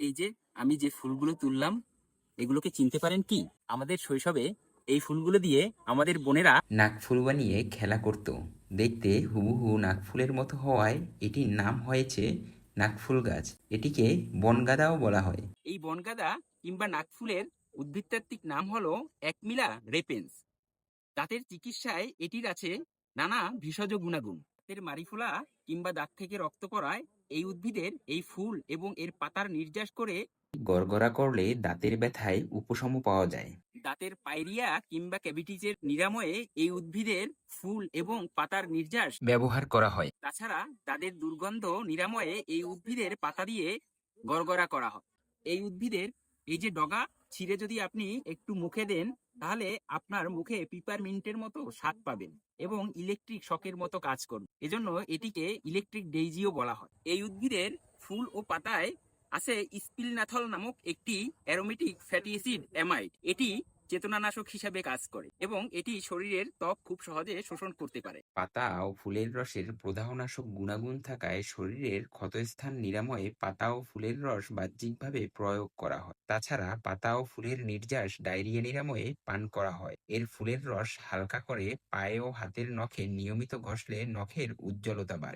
এই যে আমি যে ফুলগুলো তুললাম এগুলোকে চিনতে পারেন কি? আমাদের শৈশবে এই ফুলগুলো দিয়ে আমাদের বোনেরা নাকফুল বানিয়ে খেলা করত। দেখতে হুবহু নাকফুলের মতো হওয়ায় এটির নাম হয়েছে নাকফুল গাছ। এটিকে বনগাদাও বলা হয়। এই বনগাদা কিংবা নাকফুলের উদ্ভিদতাত্ত্বিক নাম হলো একমিলা রেপেন্স। দাঁতের চিকিৎসায় এটির আছে নানা ভেষজ গুণাগুণ। দাঁতের মারিফোলা কিংবা দাঁত থেকে রক্ত পড়ায় এই উদ্ভিদের এই ফুল এবং এর পাতার নির্যাস করে গড়গড়া করলে দাঁতের ব্যথায় উপশম পাওয়া যায়। দাঁতের পাইরিয়া কিংবা ক্যাভিটিজের নিরাময়ে এই উদ্ভিদের ফুল এবং পাতার নির্যাস ব্যবহার করা হয়। তাছাড়া তাদের দুর্গন্ধ নিরাময়ে এই উদ্ভিদের পাতা দিয়ে গড়গড়া করা হয়। এই উদ্ভিদের এই যে ডগা ছিঁড়ে যদি আপনি একটু মুখে দেন তাহলে আপনার মুখে পিপারমিন্টের মতো স্বাদ পাবেন এবং ইলেকট্রিক শকের মতো কাজ করবে। এজন্য এটিকে ইলেকট্রিক ডেইজিও বলা হয়। এই উদ্ভিদের ফুল ও পাতায় আছে স্পিলনাথল নামক একটি অ্যারোমেটিক ফ্যাটি অ্যাসিড অ্যামাইড এটি চেতনানাশক হিসাবে কাজ করে এবং এটি শরীরের ত্বক খুব সহজে শোষণ করতে পারে। পাতা ও ফুলের রসের প্রদাহনাশক গুণাগুণ থাকায় শরীরের ক্ষতস্থান নিরাময়ে পাতা ও ফুলের রস বাহ্যিকভাবে প্রয়োগ করা হয়। তাছাড়া পাতা ও ফুলের নির্যাস ডায়রিয়া নিরাময়ে পান করা হয়। এর ফুলের রস হালকা করে পায়ে ও হাতের নখে নিয়মিত ঘষলে নখের উজ্জ্বলতা বাড়ে।